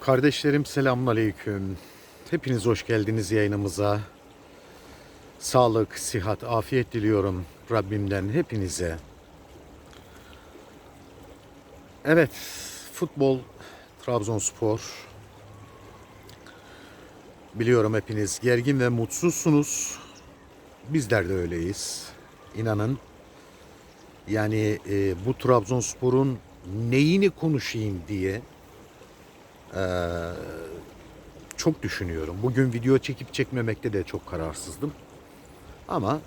Kardeşlerim selamünaleyküm. Hepiniz hoş geldiniz yayınımıza. Sağlık, sihat, afiyet diliyorum Rabbimden hepinize. Evet, futbol, Trabzonspor. Biliyorum hepiniz gergin ve mutsuzsunuz. Bizler de öyleyiz. İnanın. Yani e, bu Trabzonspor'un neyini konuşayım diye çok düşünüyorum. Bugün video çekip çekmemekte de çok kararsızdım. Ama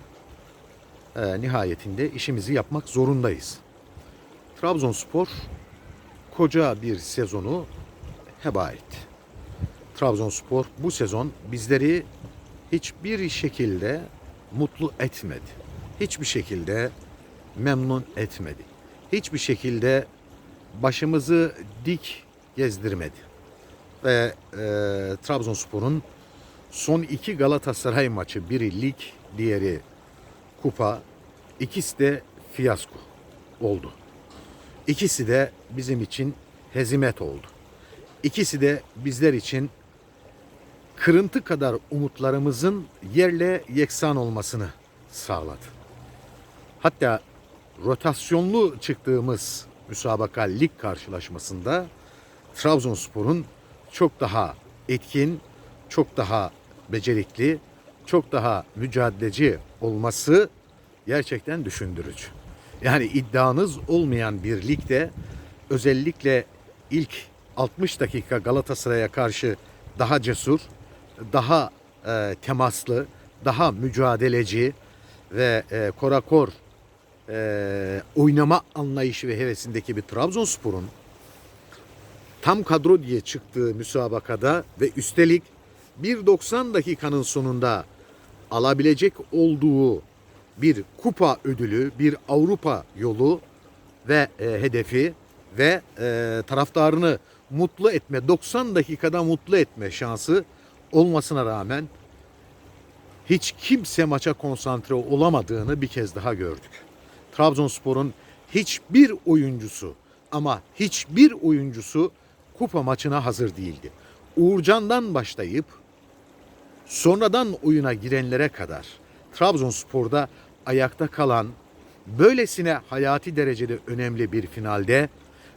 e, nihayetinde işimizi yapmak zorundayız. Trabzonspor koca bir sezonu heba etti. Trabzonspor bu sezon bizleri hiçbir şekilde mutlu etmedi. Hiçbir şekilde memnun etmedi. Hiçbir şekilde başımızı dik gezdirmedi ve e, Trabzonspor'un son iki Galatasaray maçı biri lig diğeri kupa ikisi de fiyasko oldu. İkisi de bizim için hezimet oldu. İkisi de bizler için kırıntı kadar umutlarımızın yerle yeksan olmasını sağladı. Hatta rotasyonlu çıktığımız müsabaka lig karşılaşmasında Trabzonspor'un çok daha etkin, çok daha becerikli, çok daha mücadeleci olması gerçekten düşündürücü. Yani iddianız olmayan bir ligde özellikle ilk 60 dakika Galatasaray'a karşı daha cesur, daha e, temaslı, daha mücadeleci ve e, korakor e, oynama anlayışı ve hevesindeki bir Trabzonspor'un tam kadro diye çıktığı müsabakada ve üstelik 1.90 dakikanın sonunda alabilecek olduğu bir kupa ödülü, bir Avrupa yolu ve e, hedefi ve e, taraftarını mutlu etme, 90 dakikada mutlu etme şansı olmasına rağmen hiç kimse maça konsantre olamadığını bir kez daha gördük. Trabzonspor'un hiçbir oyuncusu ama hiçbir oyuncusu kupa maçına hazır değildi. Uğurcan'dan başlayıp sonradan oyuna girenlere kadar Trabzonspor'da ayakta kalan böylesine hayati derecede önemli bir finalde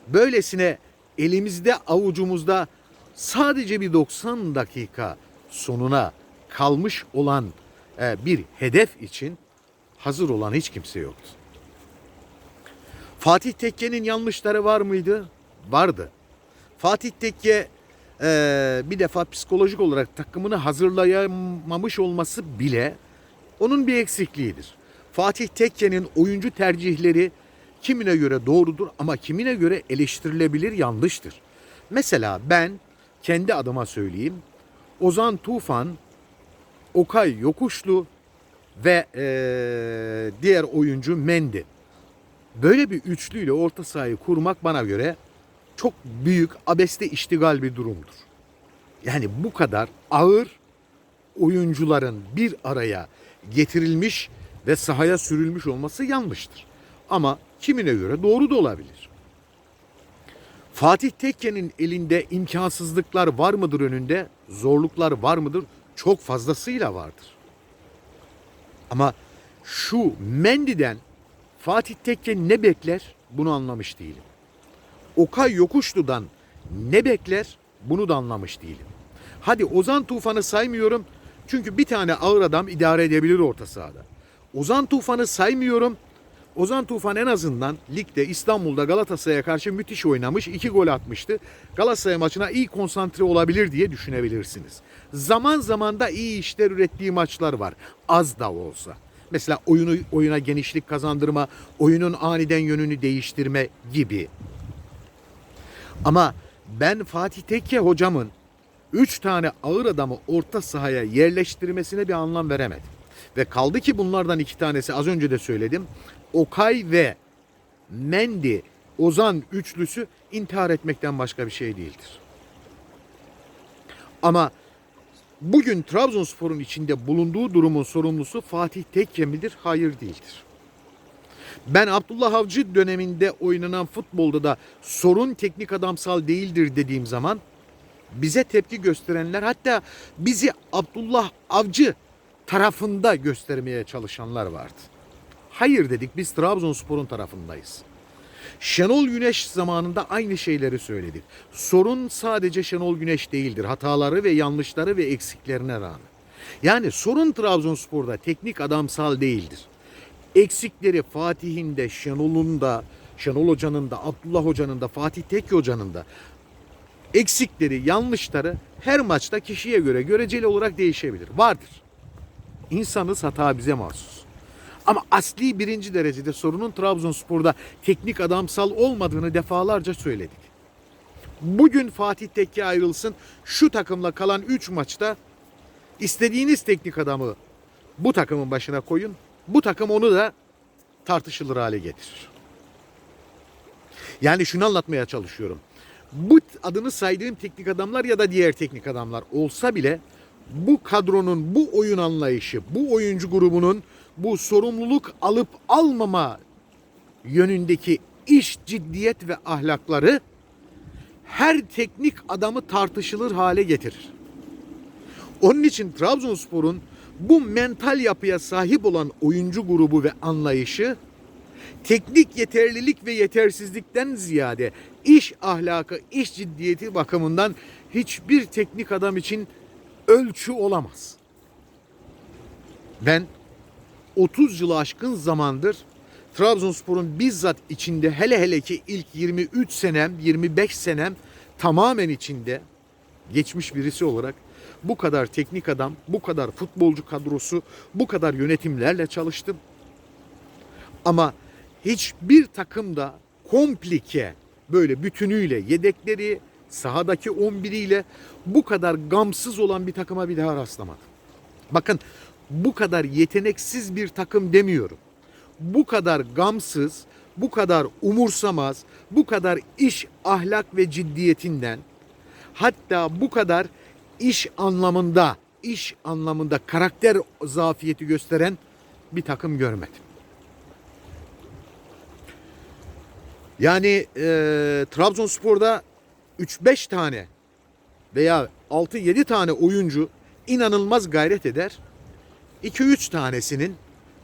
böylesine elimizde avucumuzda sadece bir 90 dakika sonuna kalmış olan e, bir hedef için hazır olan hiç kimse yoktu. Fatih Tekke'nin yanlışları var mıydı? Vardı. Fatih Tekke e, bir defa psikolojik olarak takımını hazırlayamamış olması bile onun bir eksikliğidir. Fatih Tekke'nin oyuncu tercihleri kimine göre doğrudur ama kimine göre eleştirilebilir yanlıştır. Mesela ben kendi adıma söyleyeyim. Ozan Tufan, Okay Yokuşlu ve e, diğer oyuncu Mendi. Böyle bir üçlüyle orta sahayı kurmak bana göre çok büyük abeste iştigal bir durumdur. Yani bu kadar ağır oyuncuların bir araya getirilmiş ve sahaya sürülmüş olması yanlıştır. Ama kimine göre doğru da olabilir. Fatih Tekke'nin elinde imkansızlıklar var mıdır önünde? Zorluklar var mıdır? Çok fazlasıyla vardır. Ama şu Mendy'den Fatih Tekke ne bekler? Bunu anlamış değilim. Okay Yokuşlu'dan ne bekler? Bunu da anlamış değilim. Hadi Ozan Tufan'ı saymıyorum. Çünkü bir tane ağır adam idare edebilir orta sahada. Ozan Tufan'ı saymıyorum. Ozan Tufan en azından ligde İstanbul'da Galatasaray'a karşı müthiş oynamış. iki gol atmıştı. Galatasaray maçına iyi konsantre olabilir diye düşünebilirsiniz. Zaman zaman da iyi işler ürettiği maçlar var. Az da olsa. Mesela oyunu oyuna genişlik kazandırma, oyunun aniden yönünü değiştirme gibi. Ama ben Fatih Tekke hocamın 3 tane ağır adamı orta sahaya yerleştirmesine bir anlam veremedim. Ve kaldı ki bunlardan iki tanesi az önce de söyledim. Okay ve Mendi Ozan üçlüsü intihar etmekten başka bir şey değildir. Ama bugün Trabzonspor'un içinde bulunduğu durumun sorumlusu Fatih Tekke midir? Hayır değildir. Ben Abdullah Avcı döneminde oynanan futbolda da sorun teknik adamsal değildir dediğim zaman bize tepki gösterenler hatta bizi Abdullah Avcı tarafında göstermeye çalışanlar vardı. Hayır dedik biz Trabzonspor'un tarafındayız. Şenol Güneş zamanında aynı şeyleri söyledik. Sorun sadece Şenol Güneş değildir. Hataları ve yanlışları ve eksiklerine rağmen. Yani sorun Trabzonspor'da teknik adamsal değildir. Eksikleri Fatih'in de, Şenol'un da, Şenol Hoca'nın da, Abdullah Hoca'nın da, Fatih Tekke Hoca'nın da eksikleri, yanlışları her maçta kişiye göre göreceli olarak değişebilir. Vardır. İnsanız hata bize mahsus. Ama asli birinci derecede sorunun Trabzonspor'da teknik adamsal olmadığını defalarca söyledik. Bugün Fatih Tekke ayrılsın. Şu takımla kalan 3 maçta istediğiniz teknik adamı bu takımın başına koyun. Bu takım onu da tartışılır hale getirir. Yani şunu anlatmaya çalışıyorum. Bu adını saydığım teknik adamlar ya da diğer teknik adamlar olsa bile bu kadronun, bu oyun anlayışı, bu oyuncu grubunun bu sorumluluk alıp almama yönündeki iş ciddiyet ve ahlakları her teknik adamı tartışılır hale getirir. Onun için Trabzonspor'un bu mental yapıya sahip olan oyuncu grubu ve anlayışı teknik yeterlilik ve yetersizlikten ziyade iş ahlakı, iş ciddiyeti bakımından hiçbir teknik adam için ölçü olamaz. Ben 30 yılı aşkın zamandır Trabzonspor'un bizzat içinde hele hele ki ilk 23 senem, 25 senem tamamen içinde geçmiş birisi olarak bu kadar teknik adam, bu kadar futbolcu kadrosu, bu kadar yönetimlerle çalıştım. Ama hiçbir takımda komplike böyle bütünüyle yedekleri sahadaki 11'iyle bu kadar gamsız olan bir takıma bir daha rastlamadım. Bakın bu kadar yeteneksiz bir takım demiyorum. Bu kadar gamsız, bu kadar umursamaz, bu kadar iş ahlak ve ciddiyetinden hatta bu kadar iş anlamında, iş anlamında karakter zafiyeti gösteren bir takım görmedim. Yani e, Trabzonspor'da 3-5 tane veya 6-7 tane oyuncu inanılmaz gayret eder. 2-3 tanesinin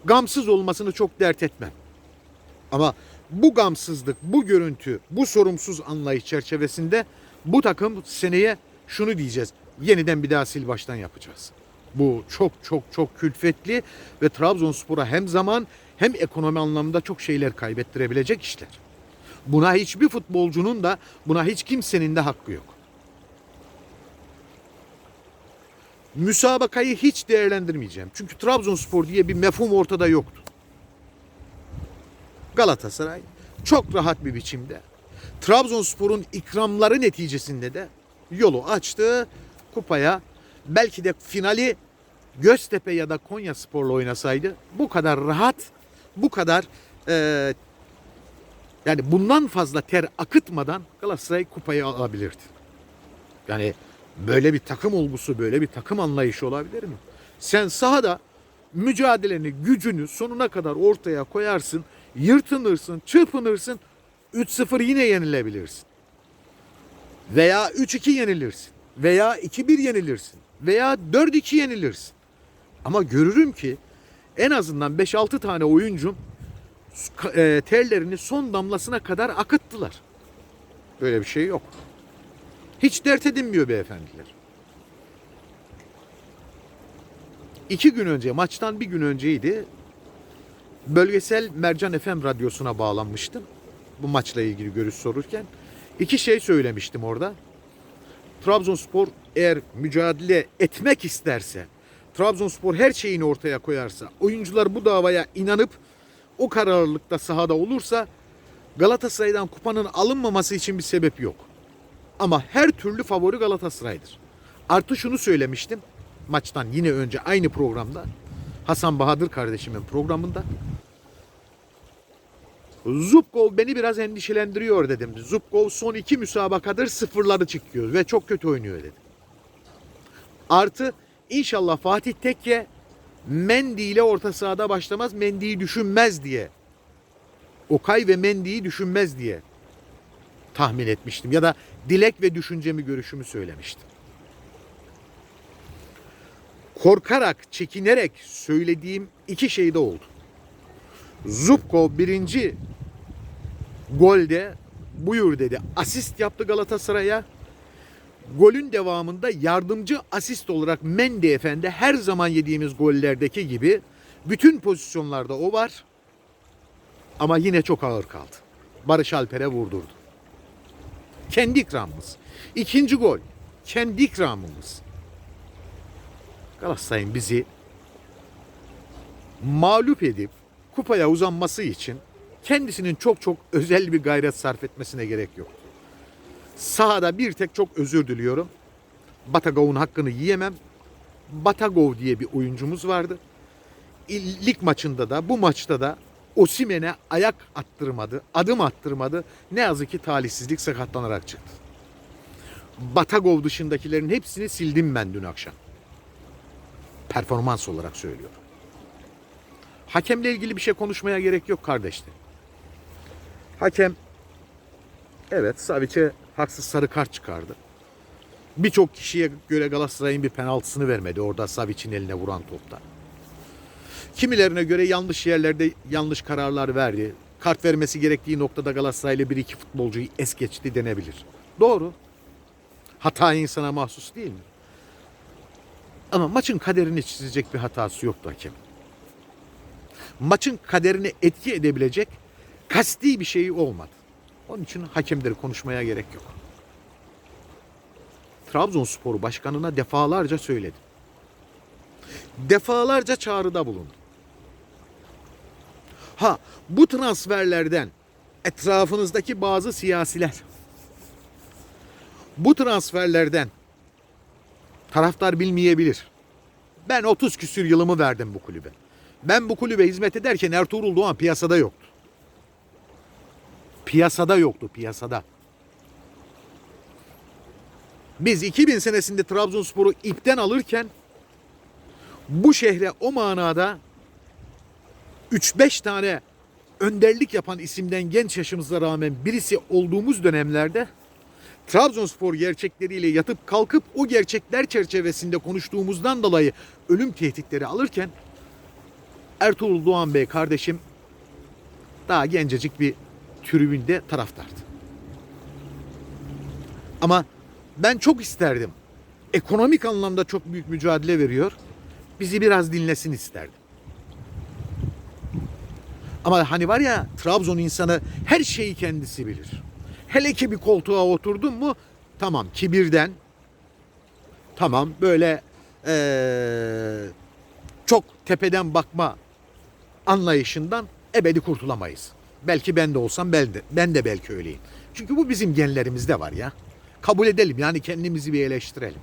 gamsız olmasını çok dert etmem. Ama bu gamsızlık, bu görüntü, bu sorumsuz anlayış çerçevesinde bu takım seneye şunu diyeceğiz. Yeniden bir daha sil baştan yapacağız. Bu çok çok çok külfetli ve Trabzonspor'a hem zaman hem ekonomi anlamında çok şeyler kaybettirebilecek işler. Buna hiçbir futbolcunun da buna hiç kimsenin de hakkı yok. Müsabakayı hiç değerlendirmeyeceğim. Çünkü Trabzonspor diye bir mefhum ortada yoktu. Galatasaray çok rahat bir biçimde Trabzonspor'un ikramları neticesinde de yolu açtı kupaya. Belki de finali Göztepe ya da Konya Spor'la oynasaydı bu kadar rahat, bu kadar e, yani bundan fazla ter akıtmadan Galatasaray kupayı alabilirdi. Yani böyle bir takım olgusu, böyle bir takım anlayışı olabilir mi? Sen sahada mücadeleni, gücünü sonuna kadar ortaya koyarsın, yırtınırsın, çırpınırsın, 3-0 yine yenilebilirsin. Veya 3-2 yenilirsin. Veya 2-1 yenilirsin. Veya 4-2 yenilirsin. Ama görürüm ki en azından 5-6 tane oyuncum e, terlerini son damlasına kadar akıttılar. Böyle bir şey yok. Hiç dert edinmiyor beyefendiler. İki gün önce, maçtan bir gün önceydi. Bölgesel Mercan FM radyosuna bağlanmıştım. Bu maçla ilgili görüş sorurken. iki şey söylemiştim orada. Trabzonspor eğer mücadele etmek isterse, Trabzonspor her şeyini ortaya koyarsa, oyuncular bu davaya inanıp o kararlılıkta sahada olursa Galatasaray'dan kupanın alınmaması için bir sebep yok. Ama her türlü favori Galatasaray'dır. Artı şunu söylemiştim maçtan yine önce aynı programda Hasan Bahadır kardeşimin programında. Zubkov beni biraz endişelendiriyor dedim. Zubkov son iki müsabakadır sıfırları çıkıyor ve çok kötü oynuyor dedim. Artı inşallah Fatih Tekke Mendy ile orta sahada başlamaz. Mendy'yi düşünmez diye. Okay ve Mendy'yi düşünmez diye tahmin etmiştim ya da dilek ve düşüncemi, görüşümü söylemiştim. Korkarak, çekinerek söylediğim iki şey de oldu. Zubko birinci golde buyur dedi. Asist yaptı Galatasaray'a. Golün devamında yardımcı asist olarak Mendy Efendi her zaman yediğimiz gollerdeki gibi bütün pozisyonlarda o var. Ama yine çok ağır kaldı. Barış Alper'e vurdurdu. Kendi ikramımız. İkinci gol. Kendi ikramımız. Galatasaray'ın bizi mağlup edip kupaya uzanması için kendisinin çok çok özel bir gayret sarf etmesine gerek yok. Sahada bir tek çok özür diliyorum. Batagov'un hakkını yiyemem. Batagov diye bir oyuncumuz vardı. Lig maçında da bu maçta da Osimen'e ayak attırmadı, adım attırmadı. Ne yazık ki talihsizlik sakatlanarak çıktı. Batagov dışındakilerin hepsini sildim ben dün akşam. Performans olarak söylüyorum. Hakemle ilgili bir şey konuşmaya gerek yok kardeşler. Hakem evet Savic'e haksız sarı kart çıkardı. Birçok kişiye göre Galatasaray'ın bir penaltısını vermedi orada Savic'in eline vuran topta. Kimilerine göre yanlış yerlerde yanlış kararlar verdi. Kart vermesi gerektiği noktada Galatasaraylı bir iki futbolcuyu es geçti denebilir. Doğru. Hata insana mahsus değil mi? Ama maçın kaderini çizecek bir hatası yoktu hakem. Maçın kaderini etki edebilecek kasti bir şey olmadı. Onun için hakemleri konuşmaya gerek yok. Trabzonspor başkanına defalarca söyledim. Defalarca çağrıda bulundu. Ha bu transferlerden etrafınızdaki bazı siyasiler bu transferlerden taraftar bilmeyebilir. Ben 30 küsür yılımı verdim bu kulübe. Ben bu kulübe hizmet ederken Ertuğrul Doğan piyasada yoktu. Piyasada yoktu, piyasada. Biz 2000 senesinde Trabzonspor'u ipten alırken bu şehre o manada 3-5 tane önderlik yapan isimden genç yaşımıza rağmen birisi olduğumuz dönemlerde Trabzonspor gerçekleriyle yatıp kalkıp o gerçekler çerçevesinde konuştuğumuzdan dolayı ölüm tehditleri alırken Ertuğrul Doğan Bey kardeşim daha gencecik bir tribünde taraftardı. Ama ben çok isterdim. Ekonomik anlamda çok büyük mücadele veriyor. Bizi biraz dinlesin isterdim. Ama hani var ya Trabzon insanı her şeyi kendisi bilir. Hele ki bir koltuğa oturdun mu tamam kibirden tamam böyle eee, çok tepeden bakma anlayışından ebedi kurtulamayız. Belki ben de olsam ben de, ben de belki öyleyim. Çünkü bu bizim genlerimizde var ya. Kabul edelim yani kendimizi bir eleştirelim.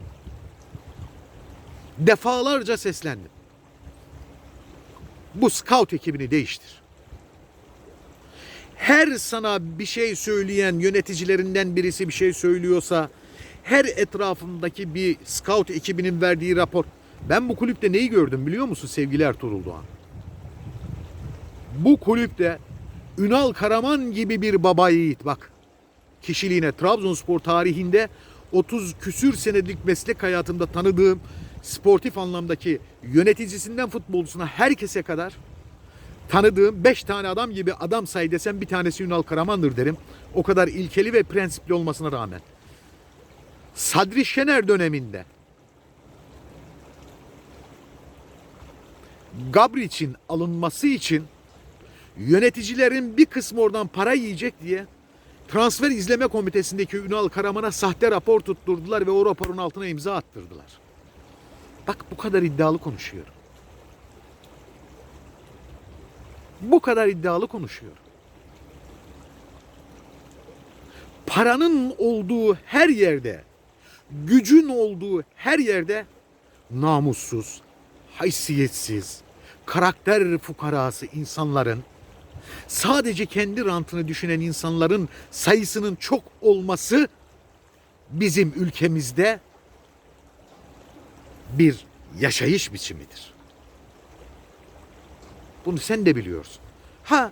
Defalarca seslendim. Bu scout ekibini değiştir. Her sana bir şey söyleyen yöneticilerinden birisi bir şey söylüyorsa her etrafındaki bir scout ekibinin verdiği rapor. Ben bu kulüpte neyi gördüm biliyor musun sevgili Ertuğrul Doğan? Bu kulüpte Ünal Karaman gibi bir baba yiğit bak. Kişiliğine Trabzonspor tarihinde 30 küsür senelik meslek hayatımda tanıdığım sportif anlamdaki yöneticisinden futbolcusuna herkese kadar tanıdığım 5 tane adam gibi adam say desem bir tanesi Ünal Karaman'dır derim. O kadar ilkeli ve prensipli olmasına rağmen. Sadri Şener döneminde Gabriç'in alınması için yöneticilerin bir kısmı oradan para yiyecek diye transfer izleme komitesindeki Ünal Karaman'a sahte rapor tutturdular ve o raporun altına imza attırdılar. Bak bu kadar iddialı konuşuyorum. Bu kadar iddialı konuşuyorum. Paranın olduğu her yerde, gücün olduğu her yerde namussuz, haysiyetsiz, karakter fukarası insanların sadece kendi rantını düşünen insanların sayısının çok olması bizim ülkemizde bir yaşayış biçimidir. Bunu sen de biliyorsun. Ha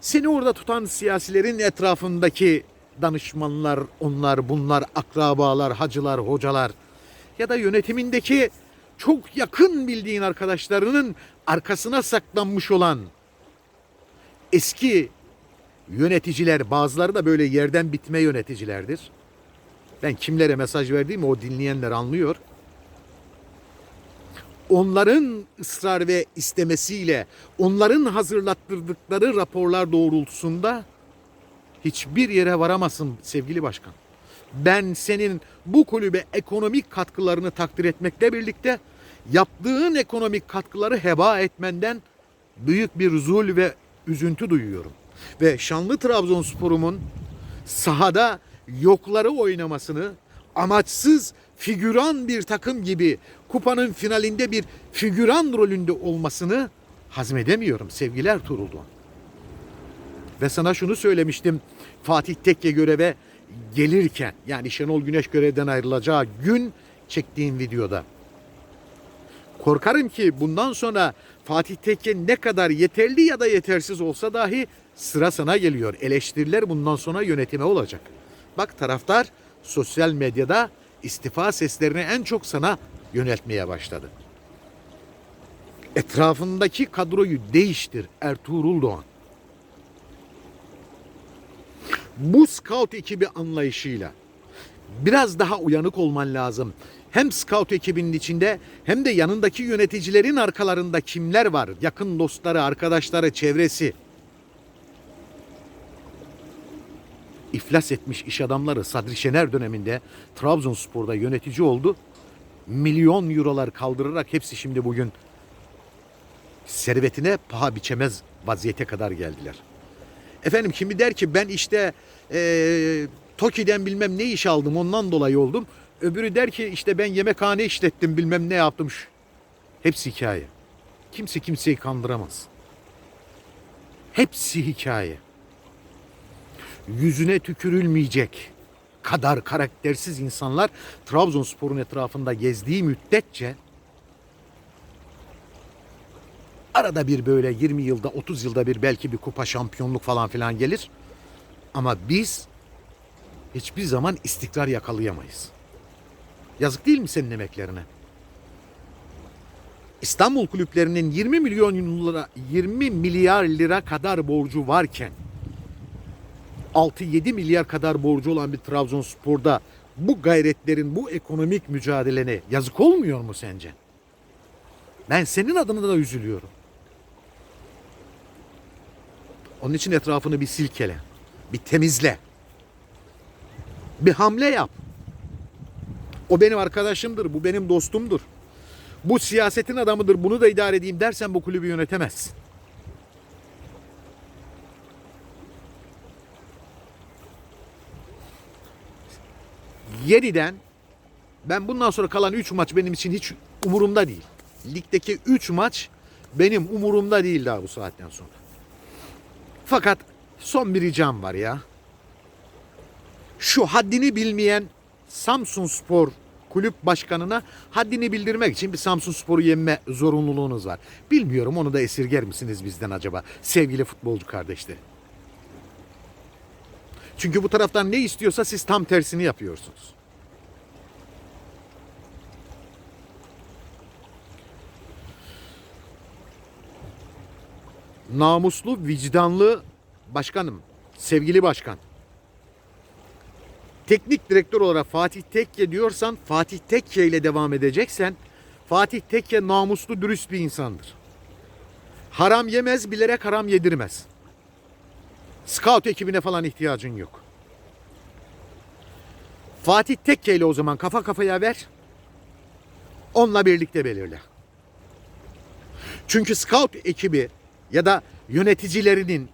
seni orada tutan siyasilerin etrafındaki danışmanlar, onlar, bunlar, akrabalar, hacılar, hocalar ya da yönetimindeki çok yakın bildiğin arkadaşlarının arkasına saklanmış olan eski yöneticiler, bazıları da böyle yerden bitme yöneticilerdir. Ben kimlere mesaj verdiğimi o dinleyenler anlıyor. Onların ısrar ve istemesiyle, onların hazırlattırdıkları raporlar doğrultusunda hiçbir yere varamazsın sevgili başkan. Ben senin bu kulübe ekonomik katkılarını takdir etmekle birlikte yaptığın ekonomik katkıları heba etmenden büyük bir zul ve üzüntü duyuyorum. Ve şanlı Trabzonspor'umun sahada yokları oynamasını amaçsız figüran bir takım gibi kupanın finalinde bir figüran rolünde olmasını hazmedemiyorum sevgili Ertuğrul Doğan. Ve sana şunu söylemiştim Fatih Tekke göreve gelirken yani Şenol Güneş görevden ayrılacağı gün çektiğim videoda. Korkarım ki bundan sonra Fatih Tekke ne kadar yeterli ya da yetersiz olsa dahi sıra sana geliyor. Eleştiriler bundan sonra yönetime olacak. Bak taraftar sosyal medyada istifa seslerini en çok sana yöneltmeye başladı. Etrafındaki kadroyu değiştir Ertuğrul Doğan. Bu scout ekibi anlayışıyla biraz daha uyanık olman lazım. Hem scout ekibinin içinde hem de yanındaki yöneticilerin arkalarında kimler var? Yakın dostları, arkadaşları, çevresi. İflas etmiş iş adamları Sadri Şener döneminde Trabzonspor'da yönetici oldu. Milyon eurolar kaldırarak hepsi şimdi bugün servetine paha biçemez vaziyete kadar geldiler. Efendim kimi der ki ben işte eee Toki'den bilmem ne iş aldım ondan dolayı oldum. Öbürü der ki işte ben yemekhane işlettim bilmem ne yaptım. Şu- Hepsi hikaye. Kimse kimseyi kandıramaz. Hepsi hikaye. Yüzüne tükürülmeyecek kadar karaktersiz insanlar Trabzonspor'un etrafında gezdiği müddetçe arada bir böyle 20 yılda 30 yılda bir belki bir kupa şampiyonluk falan filan gelir. Ama biz hiçbir zaman istikrar yakalayamayız. Yazık değil mi senin emeklerine? İstanbul kulüplerinin 20 milyon lira 20 milyar lira kadar borcu varken 6-7 milyar kadar borcu olan bir Trabzonspor'da bu gayretlerin, bu ekonomik mücadelene yazık olmuyor mu sence? Ben senin adına da üzülüyorum. Onun için etrafını bir silkele, bir temizle. Bir hamle yap. O benim arkadaşımdır, bu benim dostumdur. Bu siyasetin adamıdır, bunu da idare edeyim dersen bu kulübü yönetemezsin. Yeniden ben bundan sonra kalan 3 maç benim için hiç umurumda değil. Ligdeki 3 maç benim umurumda değil daha bu saatten sonra. Fakat son bir ricam var ya. Şu haddini bilmeyen Samsun Spor kulüp başkanına haddini bildirmek için bir Samsun Spor'u yenme zorunluluğunuz var. Bilmiyorum onu da esirger misiniz bizden acaba sevgili futbolcu kardeşleri? Çünkü bu taraftan ne istiyorsa siz tam tersini yapıyorsunuz. Namuslu, vicdanlı başkanım, sevgili başkan. Teknik direktör olarak Fatih Tekke diyorsan Fatih Tekke ile devam edeceksen Fatih Tekke namuslu, dürüst bir insandır. Haram yemez, bilerek haram yedirmez. Scout ekibine falan ihtiyacın yok. Fatih Tekke ile o zaman kafa kafaya ver. Onunla birlikte belirle. Çünkü scout ekibi ya da yöneticilerinin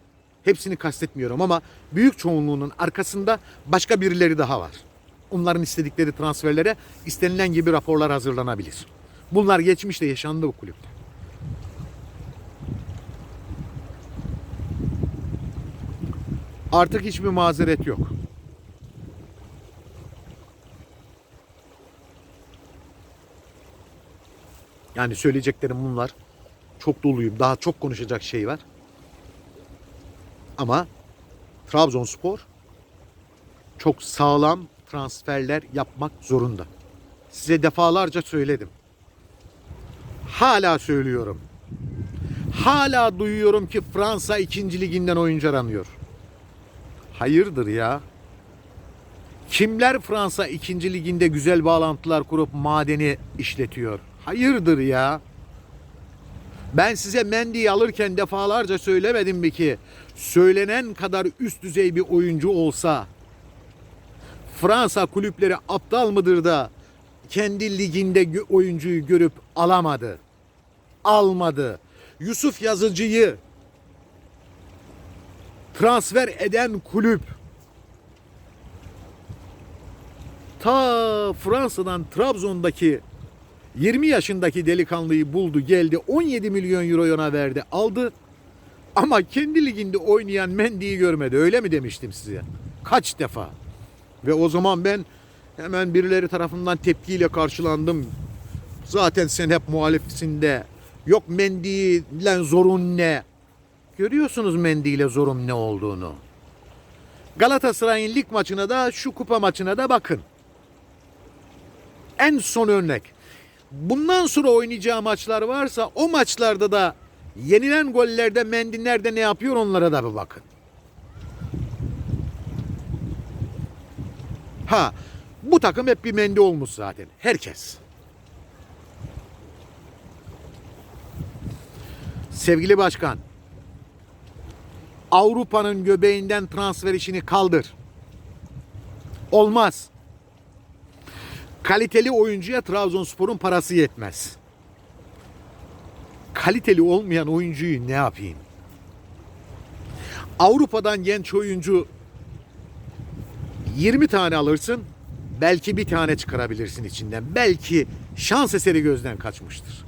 hepsini kastetmiyorum ama büyük çoğunluğunun arkasında başka birileri daha var. Onların istedikleri transferlere istenilen gibi raporlar hazırlanabilir. Bunlar geçmişte yaşandı bu kulüpte. Artık hiçbir mazeret yok. Yani söyleyeceklerim bunlar. Çok doluyum. Daha çok konuşacak şey var. Ama Trabzonspor çok sağlam transferler yapmak zorunda. Size defalarca söyledim. Hala söylüyorum. Hala duyuyorum ki Fransa 2. liginden oyuncu aranıyor. Hayırdır ya? Kimler Fransa 2. liginde güzel bağlantılar kurup madeni işletiyor? Hayırdır ya? Ben size Mendy'yi alırken defalarca söylemedim mi ki söylenen kadar üst düzey bir oyuncu olsa Fransa kulüpleri aptal mıdır da kendi liginde oyuncuyu görüp alamadı. Almadı. Yusuf Yazıcı'yı transfer eden kulüp ta Fransa'dan Trabzon'daki 20 yaşındaki delikanlıyı buldu geldi 17 milyon euro ona verdi aldı. Ama kendi liginde oynayan Mendy'yi görmedi öyle mi demiştim size? Kaç defa? Ve o zaman ben hemen birileri tarafından tepkiyle karşılandım. Zaten sen hep muhalifsin de. Yok Mendy ile zorun ne? Görüyorsunuz Mendy ile zorun ne olduğunu. Galatasaray'ın lig maçına da şu kupa maçına da bakın. En son örnek. Bundan sonra oynayacağı maçlar varsa o maçlarda da yenilen gollerde Mendy nerede ne yapıyor onlara da bir bakın. Ha bu takım hep bir Mendy olmuş zaten. Herkes. Sevgili başkan, Avrupa'nın göbeğinden transfer işini kaldır. Olmaz kaliteli oyuncuya Trabzonspor'un parası yetmez. Kaliteli olmayan oyuncuyu ne yapayım? Avrupa'dan genç oyuncu 20 tane alırsın, belki bir tane çıkarabilirsin içinden. Belki şans eseri gözden kaçmıştır.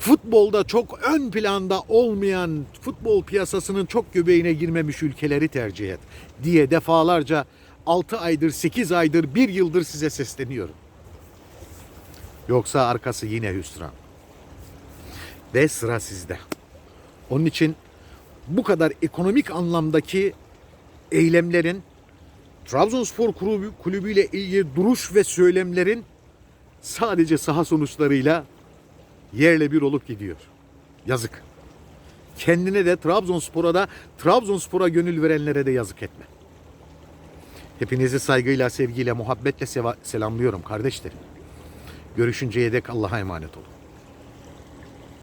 Futbolda çok ön planda olmayan futbol piyasasının çok göbeğine girmemiş ülkeleri tercih et diye defalarca 6 aydır, 8 aydır, 1 yıldır size sesleniyorum. Yoksa arkası yine hüsran. Ve sıra sizde. Onun için bu kadar ekonomik anlamdaki eylemlerin Trabzonspor kulübü, kulübüyle ilgili duruş ve söylemlerin sadece saha sonuçlarıyla yerle bir olup gidiyor. Yazık. Kendine de Trabzonspor'a da Trabzonspor'a gönül verenlere de yazık etme. Hepinizi saygıyla, sevgiyle, muhabbetle selamlıyorum kardeşlerim. Görüşünceye dek Allah'a emanet olun.